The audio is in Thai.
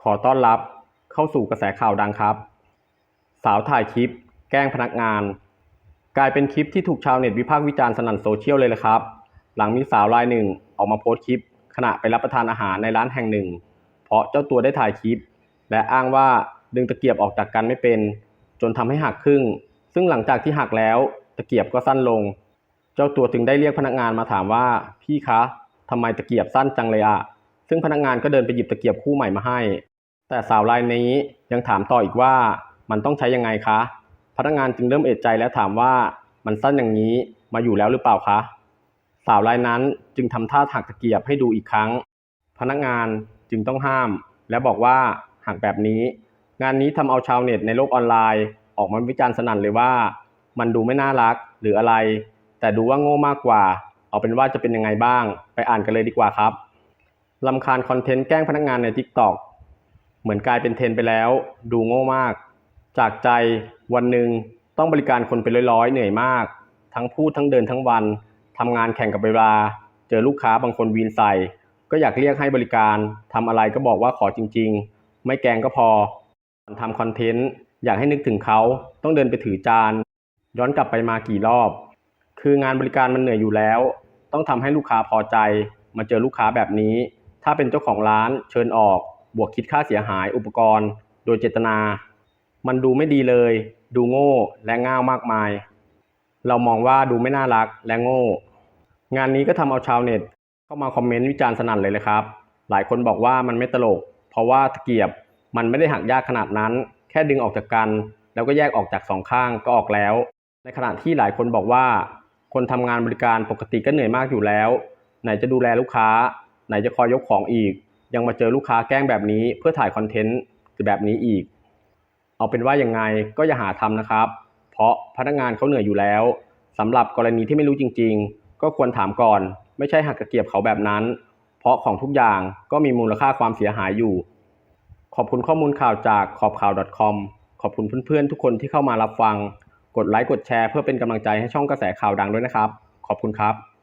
ขอต้อนรับเข้าสู่กระแสข่าวดังครับ สาวถ่ายคลิป แกล้งพนักงาน กลายเป็นคลิปที่ถูกชาวเน็ตวิพากษ์วิจารณ์สนั่นโซเชียลเลยละครับ หลังมีสาวรายหนึ่งออกมาโพสต์คลิป ขณะไปรับประทานอาหารในร้านแห่งหนึ่ง เพราะเจ้าตัวได้ถ่ายคลิป และอ้างว่าดึงตะเกียบออกจากกันไม่เป็น จนทำให้หักครึ่ง ซึ่งหลังจากที่หักแล้วตะเกียบก็สั้นลง เจ้าตัวถึงได้เรียกพนักงานมาถามว่าพี่คะทำไมตะเกียบสั้นจังเลยอะ ซึ่งพนักงานก็เดินไปหยิบตะเกียบคู่ใหม่มาให้ แต่สาวรายนี้ยังถามต่ออีกว่ามันต้องใช้ยังไงคะ พนักงานจึงเริ่มเอะใจและถามว่ามันสั้นอย่างนี้มาอยู่แล้วหรือเปล่าคะ สาวรายนั้นจึงทำท่าหักตะเกียบให้ดูอีกครั้ง พนักงานจึงต้องห้าม และบอกว่าหักแบบนี้ งานนี้ทำเอาชาวเน็ตในโลกออนไลน์ ออกมาวิจารณ์สนั่นเลยว่า มันดูไม่น่ารักหรืออะไร แต่ดูว่าโง่มากกว่า เอาเป็นว่าจะเป็นยังไงบ้าง ไปอ่านกันเลยดีกว่าครับ ลำคาญคอนเทนต์แกล้งพนักงานใน TikTok เหมือนกลายเป็นเทรนไปแล้ว ดูโง่มาก จากใจวันหนึ่งต้องบริการคนเป็นร้อยๆ เหนื่อยมาก ทั้งพูดทั้งเดินทั้งวันทำงานแข่งกับเวลา เจอลูกค้าบางคนวีนใส่ ก็อยากเรียกให้บริการทำอะไรก็บอกว่าขอจริง ๆ ไม่แกงก็พอทำคอนเทนต์อยากให้นึกถึงเขาต้องเดินไปถือจาน ย้อนกลับไปมากี่รอบ คืองานบริการมันเหนื่อยอยู่แล้ว ต้องทำให้ลูกค้าพอใจ มาเจอลูกค้าแบบนี้ ถ้าเป็นเจ้าของร้านเชิญออก บวกคิดค่าเสียหายอุปกรณ์ โดยเจตนา มันดูไม่ดีเลย ดูโง่และง่าวมากมาย เรามองว่าดูไม่น่ารักและโง่ งานนี้ก็ทำเอาชาวเน็ต เข้ามาคอมเมนต์วิจารณ์สนั่นเลยเลยครับ หลายคนบอกว่ามันไม่ตลก เพราะว่าตะเกียบมันไม่ได้หักยากขนาดนั้น แค่ดึงออกจากกัน แล้วก็แยกออกจากสองข้างก็ออกแล้ว ในขณะที่หลายคนบอกว่า คนทำงานบริการปกติก็เหนื่อยมากอยู่แล้ว ไหนจะดูแลลูกค้า ไหนจะคอยยกของอีก ยังมาเจอลูกค้าแกล้งแบบนี้ เพื่อถ่ายคอนเทนต์แบบนี้อีก เอาเป็นว่ายังไงก็อย่าหาทำนะครับ เพราะพนักงานเขาเหนื่อยอยู่แล้วสำหรับกรณีที่ไม่รู้จริง ๆ ก็ควรถามก่อน ไม่ใช่หักกระเกียบเขาแบบนั้น เพราะของทุกอย่างก็มีมูลค่าความเสียหายอยู่ ขอบคุณข้อมูลข่าวจากขอบข่าว .com ขอบคุณเพื่อนๆ ทุกคนที่เข้ามารับฟัง กดไลค์กดแชร์เพื่อเป็นกำลังใจให้ช่องกระแสข่าวดังด้วยนะครับ ขอบคุณครับ